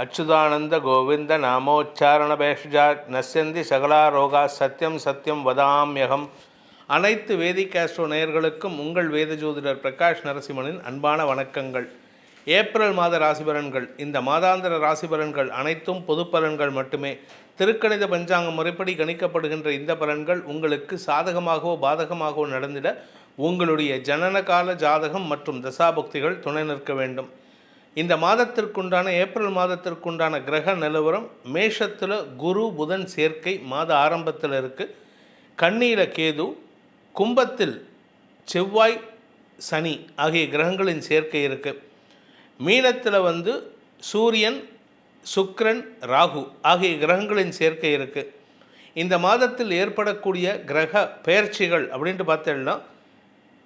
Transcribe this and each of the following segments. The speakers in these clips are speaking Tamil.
அச்சுதானந்த கோவிந்த நாமோச்சாரண பேஷஜா நசந்தி சகலா ரோகா சத்யம் சத்தியம் வதாமியகம். அனைத்து வேதிக் ஆஸ்ட்ரோ நேயர்களுக்கும் உங்கள் வேத ஜோதிடர் பிரகாஷ் நரசிம்மனின் அன்பான வணக்கங்கள். ஏப்ரல் மாத ராசிபலன்கள். இந்த மாதாந்திர ராசிபலன்கள் அனைத்தும் பொது பலன்கள் மட்டுமே. திருக்கணித பஞ்சாங்க முறைப்படி கணிக்கப்படுகின்ற இந்த பலன்கள் உங்களுக்கு சாதகமாகவோ பாதகமாகவோ நடந்திட உங்களுடைய ஜனனகால ஜாதகம் மற்றும் தசாபக்திகள் துணை நிற்க வேண்டும். இந்த மாதத்திற்குண்டான ஏப்ரல் மாதத்திற்குண்டான கிரக நிலவரம் மேஷத்தில் குரு புதன் சேர்க்கை மாத ஆரம்பத்தில் இருக்குது கண்ணீர கேது கும்பத்தில் செவ்வாய் சனி ஆகிய கிரகங்களின் சேர்க்கை இருக்குது மீனத்தில் வந்து சூரியன் சுக்ரன் ராகு ஆகிய கிரகங்களின் சேர்க்கை இருக்குது இந்த மாதத்தில் ஏற்படக்கூடிய கிரக பெயர்ச்சிகள் அப்படின்ட்டு பார்த்தோம்னா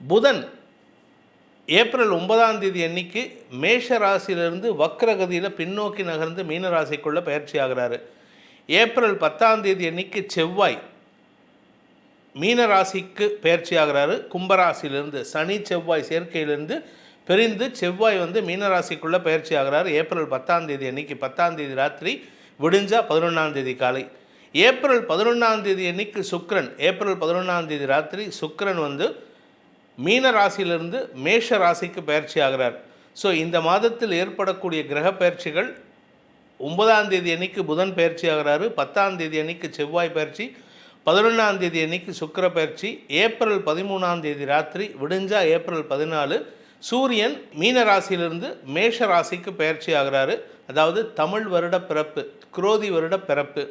புதன் ஏப்ரல் ஒன்பதாம் தேதி அன்னைக்கு மேஷ ராசியிலிருந்து வக்ரகதியில் பின்னோக்கி நகர்ந்து மீன ராசிக்குள்ளே பயிற்சி ஆகிறாரு. ஏப்ரல் பத்தாம் தேதி அன்னைக்கு செவ்வாய் மீன ராசிக்கு பயிற்சி ஆகிறாரு. கும்பராசியிலிருந்து சனி செவ்வாய் சேர்க்கையிலிருந்து பிரிந்து செவ்வாய் வந்து மீனராசிக்குள்ளே பயிற்சி ஆகிறார். ஏப்ரல் பத்தாம் தேதி அன்னைக்கு பத்தாம் தேதி ராத்திரி விடிஞ்சா பதினொன்றாம் தேதி காலை. ஏப்ரல் பதினொன்றாம் தேதி அன்னைக்கு சுக்ரன் ஏப்ரல் பதினொன்றாம் தேதி ராத்திரி சுக்ரன் வந்து மீன ராசியிலிருந்து மேஷ ராசிக்கு பயிற்சி ஆகிறார். ஸோ இந்த மாதத்தில் ஏற்படக்கூடிய கிரக பயிற்சிகள் ஒன்பதாம் தேதி அன்னைக்கு புதன் பயிற்சி ஆகிறாரு பத்தாம் தேதி அன்னைக்கு செவ்வாய் பயிற்சி பதினொன்றாம் தேதி அன்னைக்கு சுக்கிர பயிற்சி ஏப்ரல் பதிமூணாம் தேதி ராத்திரி விடிஞ்சா ஏப்ரல் பதினாலு சூரியன் மீன ராசியிலிருந்து மேஷ ராசிக்கு பயிற்சி ஆகிறாரு. அதாவது தமிழ் வருட பிறப்பு குரோதி வருட பிறப்பு.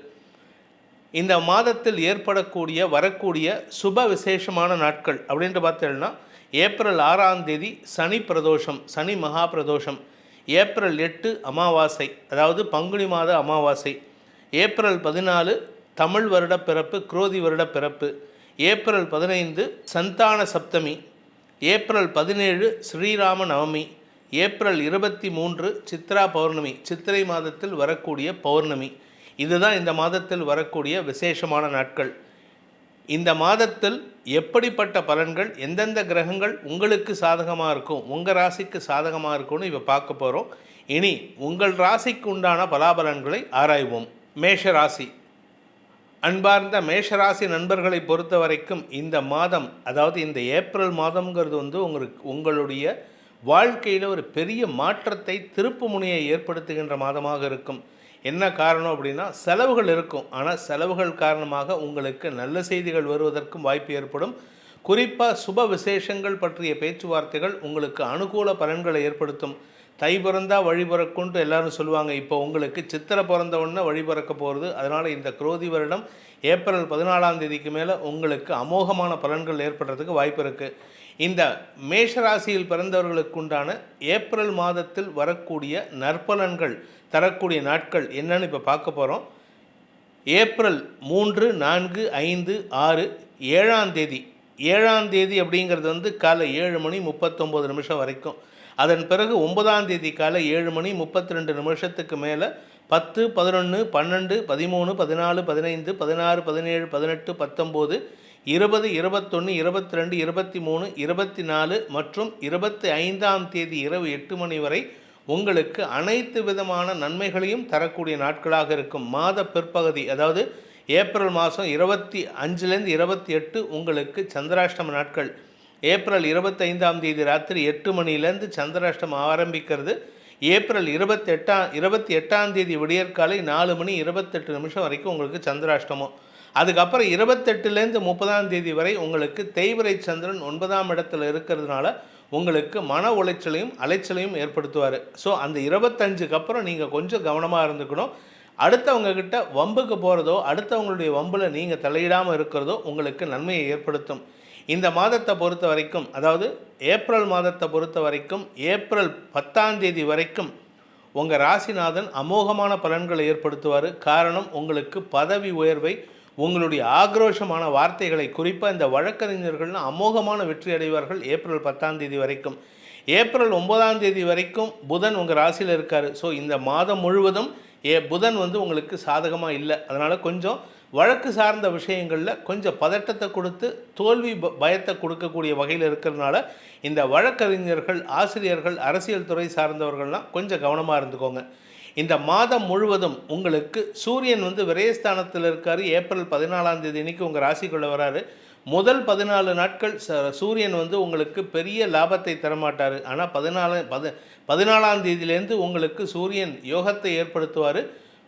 இந்த மாதத்தில் ஏற்படக்கூடிய வரக்கூடிய சுப விசேஷமான நாட்கள் அப்படின்ட்டு பார்த்தீங்கன்னா ஏப்ரல் ஆறாம் தேதி சனி பிரதோஷம் சனி மகா பிரதோஷம் ஏப்ரல் எட்டு அமாவாசை அதாவது பங்குனி மாத அமாவாசை ஏப்ரல் பதினாலு தமிழ் வருட பிறப்பு குரோதி வருட பிறப்பு ஏப்ரல் பதினைந்து சந்தான சப்தமி ஏப்ரல் பதினேழு ஸ்ரீராம நவமி ஏப்ரல் இருபத்தி மூன்று சித்ரா பௌர்ணமி சித்திரை மாதத்தில் வரக்கூடிய பௌர்ணமி இதுதான் இந்த மாதத்தில் வரக்கூடிய விசேஷமான நாட்கள். இந்த மாதத்தில் எப்படிப்பட்ட பலன்கள் எந்தெந்த கிரகங்கள் உங்களுக்கு சாதகமாக இருக்கும் உங்கள் ராசிக்கு சாதகமாக இருக்கும்னு இப்போ பார்க்க போகிறோம் இனி உங்கள் ராசிக்கு உண்டான பலாபலன்களை ஆராய்வோம். மேஷ ராசி. அன்பார்ந்த மேஷராசி நண்பர்களை பொறுத்த வரைக்கும் இந்த மாதம் அதாவது இந்த ஏப்ரல் மாதம்ங்கிறது வந்து உங்களுக்கு உங்களுடைய வாழ்க்கையில் ஒரு பெரிய மாற்றத்தை திருப்பு முனையை ஏற்படுத்துகின்ற மாதமாக இருக்கும். என்ன காரணம் அப்படின்னா செலவுகள் இருக்கும். ஆனால் செலவுகள் காரணமாக உங்களுக்கு நல்ல செய்திகள் வருவதற்கும் வாய்ப்பு ஏற்படும். குறிப்பாக சுப விசேஷங்கள் பற்றிய பேச்சுவார்த்தைகள் உங்களுக்கு அனுகூல பலன்களை ஏற்படுத்தும். தை பிறந்தா வழி பிறக்கும்ட்டு எல்லாரும் சொல்லுவாங்க. இப்போ உங்களுக்கு சித்திரை பிறந்த உடனே வழி பிறக்க போகிறது அதனால் இந்த குரோதி வருடம் ஏப்ரல் பதினாலாம் தேதிக்கு மேலே உங்களுக்கு அமோகமான பலன்கள் ஏற்படுறதுக்கு வாய்ப்பு இருக்குது இந்த மேஷராசியில் பிறந்தவர்களுக்குண்டான ஏப்ரல் மாதத்தில் வரக்கூடிய நற்பலன்கள் தரக்கூடிய நாட்கள் என்னன்னு இப்போ பார்க்க போகிறோம் ஏப்ரல் மூன்று நான்கு ஐந்து ஆறு ஏழாம் தேதி. ஏழாம் தேதி அப்படிங்கிறது வந்து காலை ஏழு மணி முப்பத்தொம்போது நிமிஷம் வரைக்கும். அதன் பிறகு ஒன்பதாம் தேதி காலை ஏழு மணி முப்பத்தி ரெண்டு நிமிஷத்துக்கு மேலே பத்து பதினொன்று பன்னெண்டு பதிமூணு பதினாலு பதினைந்து பதினாறு பதினேழு பதினெட்டு பத்தொம்போது இருபது இருபத்தொன்று இருபத்தி ரெண்டு இருபத்தி மூணு இருபத்தி நாலு மற்றும் இருபத்தி ஐந்தாம் தேதி இரவு எட்டு மணி வரை உங்களுக்கு அனைத்து விதமான நன்மைகளையும் தரக்கூடிய நாட்களாக இருக்கும். மாத பிற்பகுதி அதாவது ஏப்ரல் மாதம் இருபத்தி அஞ்சுலேருந்து இருபத்தி எட்டு உங்களுக்கு சந்திராஷ்டம நாட்கள். ஏப்ரல் இருபத்தைந்தாம் தேதி ராத்திரி எட்டு மணிலேருந்து சந்திராஷ்டமம் ஆரம்பிக்கிறது. ஏப்ரல் இருபத்தெட்டாம் இருபத்தி எட்டாம் தேதி விடியற்காலை நாலு மணி இருபத்தெட்டு நிமிஷம் வரைக்கும் உங்களுக்கு சந்திராஷ்டமம். அதுக்கப்புறம் இருபத்தெட்டுலேருந்து முப்பதாம் தேதி வரை உங்களுக்கு தேய்விரை சந்திரன் ஒன்பதாம் இடத்துல இருக்கிறதுனால உங்களுக்கு மன உளைச்சலையும் அலைச்சலையும் ஏற்படுத்துவார். ஸோ அந்த இருபத்தஞ்சுக்கு அப்புறம் நீங்கள் கொஞ்சம் கவனமாக இருந்துக்கணும். அடுத்தவங்கக்கிட்ட வம்புக்கு போகிறதோ அடுத்தவங்களுடைய வம்பில் நீங்கள் தலையிடாமல் இருக்கிறதோ உங்களுக்கு நன்மையை ஏற்படுத்தும். இந்த மாதத்தை பொறுத்த வரைக்கும் அதாவது ஏப்ரல் மாதத்தை பொறுத்த வரைக்கும் ஏப்ரல் பத்தாம் தேதி வரைக்கும் உங்கள் ராசிநாதன் அமோகமான பலன்களை ஏற்படுத்துவார். காரணம் உங்களுக்கு பதவி உயர்வை உங்களுடைய ஆக்ரோஷமான வார்த்தைகளை குறிப்பாக இந்த வழக்கறிஞர்கள்லாம் அமோகமான வெற்றி அடைவார்கள் ஏப்ரல் பத்தாம் தேதி வரைக்கும். ஏப்ரல் ஒன்பதாம் தேதி வரைக்கும் புதன் உங்கள் ராசியில் இருக்கார். ஸோ இந்த மாதம் முழுவதும் ஏ புதன் வந்து உங்களுக்கு சாதகமாக இல்லை. அதனால் கொஞ்சம் வழக்கு சார்ந்த விஷயங்களில் கொஞ்சம் பதட்டத்தை கொடுத்து தோல்வி ப- பயத்தை கொடுக்கக்கூடிய வகையில் இருக்கிறதுனால இந்த வழக்கறிஞர்கள் ஆசிரியர்கள் அரசியல் துறை சார்ந்தவர்கள்லாம் கொஞ்சம் கவனமாக இருந்துக்கோங்க. இந்த மாதம் முழுவதும் உங்களுக்கு சூரியன் வந்து விரயஸ்தானத்தில் இருக்கார். ஏப்ரல் பதினாலாம் தேதி அன்னைக்கு உங்கள் ராசிக்குள்ளே வராரு. முதல் பதினாலு நாட்கள் ச- சூரியன் வந்து உங்களுக்கு பெரிய லாபத்தை தரமாட்டார். ஆனால் பதினாலு பத பதினாலாம் தேதியிலேருந்து உங்களுக்கு சூரியன் யோகத்தை ஏற்படுத்துவார்.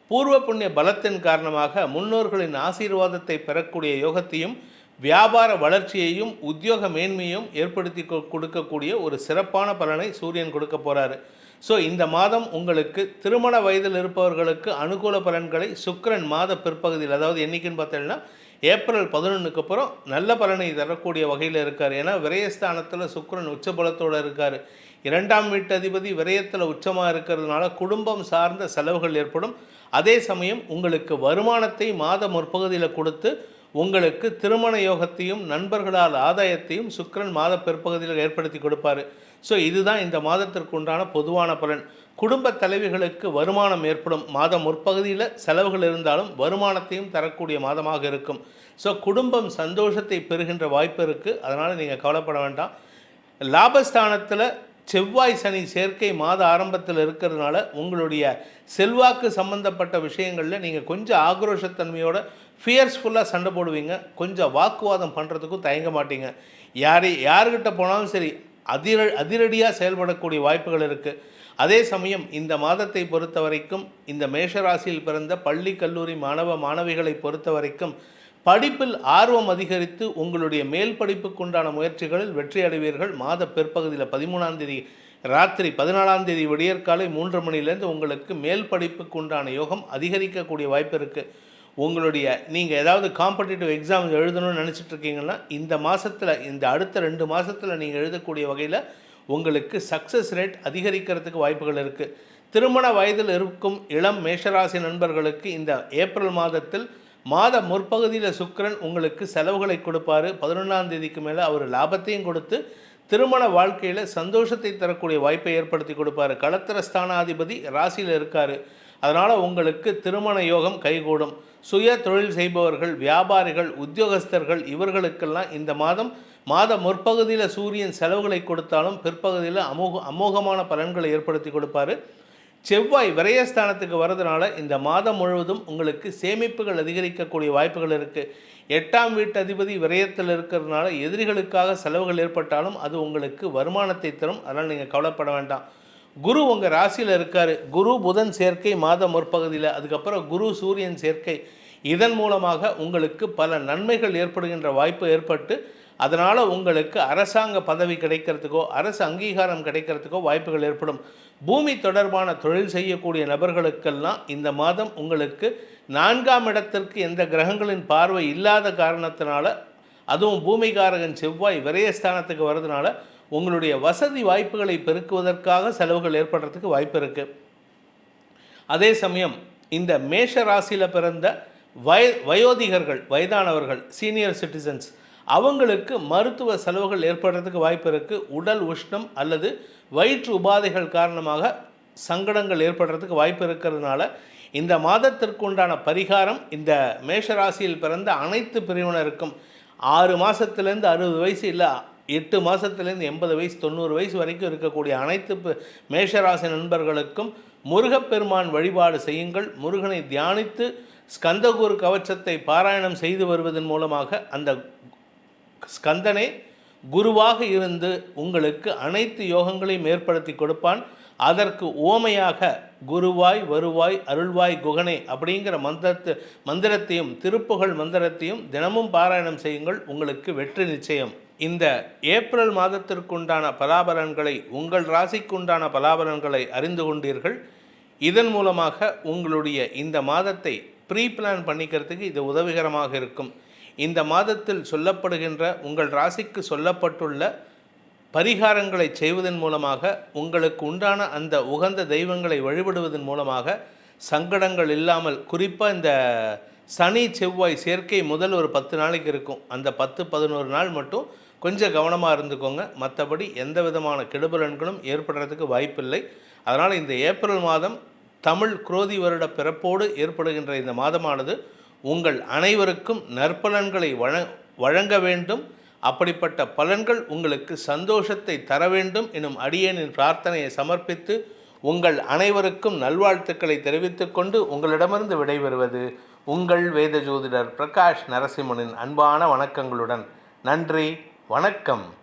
பூர்வ புண்ணிய பலத்தின் காரணமாக முன்னோர்களின் ஆசீர்வாதத்தை பெறக்கூடிய யோகத்தையும் வியாபார வளர்ச்சியையும் உத்தியோக மேன்மையும் ஏற்படுத்தி கொ- கொடுக்கக்கூடிய ஒரு சிறப்பான பலனை சூரியன் கொடுக்க போகிறாரு ஸோ இந்த மாதம் உங்களுக்கு திருமண வயதில் இருப்பவர்களுக்கு அனுகூல பலன்களை சுக்கரன் மாத பிற்பகுதியில் அதாவது என்னைக்குன்னு பார்த்தீங்கன்னா ஏப்ரல் பதினொன்றுக்கு அப்புறம் நல்ல பலனை தரக்கூடிய வகையில் இருக்கார். ஏன்னா விரயஸ்தானத்தில் சுக்கிரன் உச்சபலத்தோடு இருக்கார். இரண்டாம் வீட்டு அதிபதி விரயத்தில் உச்சமாக இருக்கிறதுனால குடும்பம் சார்ந்த செலவுகள் ஏற்படும். அதே சமயம் உங்களுக்கு வருமானத்தை மாத முற்பகுதியில் கொடுத்து உங்களுக்கு திருமண யோகத்தையும் நண்பர்களால் ஆதாயத்தையும் சுக்கரன் மாத பிற்பகுதியில் ஏற்படுத்தி கொடுப்பாரு. ஸோ இதுதான் இந்த மாதத்திற்கு உண்டான பொதுவான பலன். குடும்ப தலைவிகளுக்கு வருமானம் ஏற்படும். மாதம் முற்பகுதியில் செலவுகள் இருந்தாலும் வருமானத்தையும் தரக்கூடிய மாதமாக இருக்கும். ஸோ குடும்பம் சந்தோஷத்தை பெறுகின்ற வாய்ப்பு இருக்குது அதனால் நீங்கள் கவலைப்பட வேண்டாம். லாபஸ்தானத்தில் செவ்வாய் சனி சேர்க்கை மாத ஆரம்பத்தில் இருக்கிறதுனால உங்களுடைய செல்வாக்கு சம்பந்தப்பட்ட விஷயங்களில் நீங்கள் கொஞ்சம் ஆக்ரோஷத்தன்மையோட ஃபியர்ஸ்ஃபுல்லாக சண்டை போடுவீங்க. கொஞ்சம் வாக்குவாதம் பண்ணுறதுக்கும் தயங்க மாட்டீங்க. யாரை யாருக்கிட்ட போனாலும் சரி அதிர அதிரடியாக செயல்படக்கூடிய வாய்ப்புகள் இருக்குது அதே சமயம் இந்த மாதத்தை பொறுத்த வரைக்கும் இந்த மேஷராசியில் பிறந்த பள்ளி கல்லூரி மாணவ மாணவிகளை பொறுத்த வரைக்கும் படிப்பில் ஆர்வம் அதிகரித்து உங்களுடைய மேல் படிப்புக்குண்டான முயற்சிகளில் வெற்றி அடைவீர்கள். மாத பிற்பகுதியில் பதிமூணாம் தேதி ராத்திரி பதினாலாம் தேதி விடியற்காலை மூன்று மணிலேருந்து உங்களுக்கு மேல் படிப்புக்கு உண்டான யோகம் அதிகரிக்கக்கூடிய வாய்ப்பு இருக்குது உங்களுடைய நீங்கள் ஏதாவது காம்படிட்டிவ் எக்ஸாம் எழுதணும்னு நினச்சிட்டு இருக்கீங்கன்னா இந்த மாதத்தில் இந்த அடுத்த ரெண்டு மாதத்தில் நீங்கள் எழுதக்கூடிய வகையில் உங்களுக்கு சக்ஸஸ் ரேட் அதிகரிக்கிறதுக்கு வாய்ப்புகள் இருக்குது திருமண வயதில் இருக்கும் இளம் மேஷராசி நண்பர்களுக்கு இந்த ஏப்ரல் மாதத்தில் மாத முற்பகுதியில் சுக்கரன் உங்களுக்கு செலவுகளை கொடுப்பாரு. பதினொன்றாம் தேதிக்கு மேலே அவர் லாபத்தையும் கொடுத்து திருமண வாழ்க்கையில் சந்தோஷத்தை தரக்கூடிய வாய்ப்பை ஏற்படுத்தி கொடுப்பாரு. களத்திர ஸ்தானாதிபதி ராசியில் இருக்கார். அதனால் உங்களுக்கு திருமண யோகம் கைகூடும். சுய தொழில் செய்பவர்கள் வியாபாரிகள் உத்தியோகஸ்தர்கள் இவர்களுக்கெல்லாம் இந்த மாதம் மாத முற்பகுதியில் சூரியன் செலவுகளை கொடுத்தாலும் பிற்பகுதியில் அமோக அமோகமான பலன்களை ஏற்படுத்தி கொடுப்பாரு. செவ்வாய் விரயஸ்தானத்துக்கு வரதுனால இந்த மாதம் முழுவதும் உங்களுக்கு சேமிப்புகள் அதிகரிக்கக்கூடிய வாய்ப்புகள் இருக்குது எட்டாம் வீட்டு அதிபதி விரயத்தில் இருக்கிறதுனால எதிரிகளுக்காக செலவுகள் ஏற்பட்டாலும் அது உங்களுக்கு வருமானத்தை தரும். அதனால் நீங்கள் கவலைப்பட வேண்டாம். குரு உங்கள் ராசியில் இருக்கார். குரு புதன் சேர்க்கை மாதம் முற்பகுதியில் அதுக்கப்புறம் குரு சூரியன் சேர்க்கை. இதன் மூலமாக உங்களுக்கு பல நன்மைகள் ஏற்படுகின்ற வாய்ப்பு ஏற்பட்டு அதனால் உங்களுக்கு அரசாங்க பதவி கிடைக்கிறதுக்கோ அரசு அங்கீகாரம் கிடைக்கிறதுக்கோ வாய்ப்புகள் ஏற்படும். பூமி தொடர்பான தொழில் செய்யக்கூடிய நபர்களுக்கெல்லாம் இந்த மாதம் உங்களுக்கு நான்காம் இடத்திற்கு எந்த கிரகங்களின் பார்வை இல்லாத காரணத்தினால அதுவும் பூமிகாரகன் செவ்வாய் விரயஸ்தானத்துக்கு வர்றதுனால உங்களுடைய வசதி வாய்ப்புகளை பெருக்குவதற்காக செலவுகள் ஏற்படுறதுக்கு வாய்ப்பு இருக்குது அதே சமயம் இந்த மேஷ ராசியில் பிறந்த வய வயோதிகர்கள் வயதானவர்கள் சீனியர் சிட்டிசன்ஸ் அவங்களுக்கு மருத்துவ செலவுகள் ஏற்படுறதுக்கு வாய்ப்பு இருக்குது உடல் உஷ்ணம் அல்லது வயிற்று உபாதைகள் காரணமாக சங்கடங்கள் ஏற்படுறதுக்கு வாய்ப்பு இருக்கிறதுனால இந்த மாதத்திற்குண்டான பரிகாரம் இந்த மேஷராசியில் பிறந்த அனைத்து பிரிவினருக்கும் ஆறு மாதத்துலேருந்து அறுபது வயசு இல்லை எட்டு மாதத்துலேருந்து எண்பது வயசு தொண்ணூறு வயசு வரைக்கும் இருக்கக்கூடிய அனைத்து மேஷராசி நண்பர்களுக்கும் முருகப்பெருமான் வழிபாடு செய்யுங்கள். முருகனை தியானித்து ஸ்கந்தகூர் கவச்சத்தை பாராயணம் செய்து வருவதன் மூலமாக அந்த ஸ்கந்தனே குருவாக இருந்து உங்களுக்கு அனைத்து யோகங்களையும் ஏற்படுத்தி கொடுப்பான். அதற்கு ஓமையாக குருவாய் வருவாய் அருள்வாய் குகனே அப்படிங்கிற மந்திரத்து மந்திரத்தையும் திருப்புகழ் மந்திரத்தையும் தினமும் பாராயணம் செய்யுங்கள். உங்களுக்கு வெற்றி நிச்சயம். இந்த ஏப்ரல் மாதத்திற்குண்டான பலாபலன்களை உங்கள் ராசிக்குண்டான பலாபலன்களை அறிந்து கொண்டீர்கள். இதன் மூலமாக உங்களுடைய இந்த மாதத்தை ப்ரீ பிளான் பண்ணிக்கிறதுக்கு இது உதவிகரமாக இருக்கும். இந்த மாதத்தில் சொல்லப்படுகின்ற உங்கள் ராசிக்கு சொல்லப்பட்டுள்ள பரிகாரங்களை செய்வதன் மூலமாக உங்களுக்கு உண்டான அந்த உகந்த தெய்வங்களை வழிபடுவதன் மூலமாக சங்கடங்கள் இல்லாமல் குறிப்பாக இந்த சனி செவ்வாய் சேர்க்கை முதல் ஒரு பத்து நாளைக்கு இருக்கும். அந்த பத்து பதினோரு நாள் மட்டும் கொஞ்சம் கவனமாக இருந்துக்கோங்க. மற்றபடி எந்த விதமான கெடுபலன்களும் ஏற்படுறதுக்கு வாய்ப்பில்லை. அதனால் இந்த ஏப்ரல் மாதம் தமிழ் குரோதி வருட பிறப்போடு ஏற்படுகின்ற இந்த மாதமானது உங்கள் அனைவருக்கும் நற்பலன்களை வழ வழங்க வேண்டும். அப்படிப்பட்ட பலன்கள் உங்களுக்கு சந்தோஷத்தை தர வேண்டும் எனும் அடியேனின் பிரார்த்தனையை சமர்ப்பித்து உங்கள் அனைவருக்கும் நல்வாழ்த்துக்களை தெரிவித்துக்கொண்டு உங்களிடமிருந்து விடைபெறுவது உங்கள் வேத ஜோதிடர் பிரகாஷ் நரசிம்மனின் அன்பான வணக்கங்களுடன். நன்றி வணக்கம்.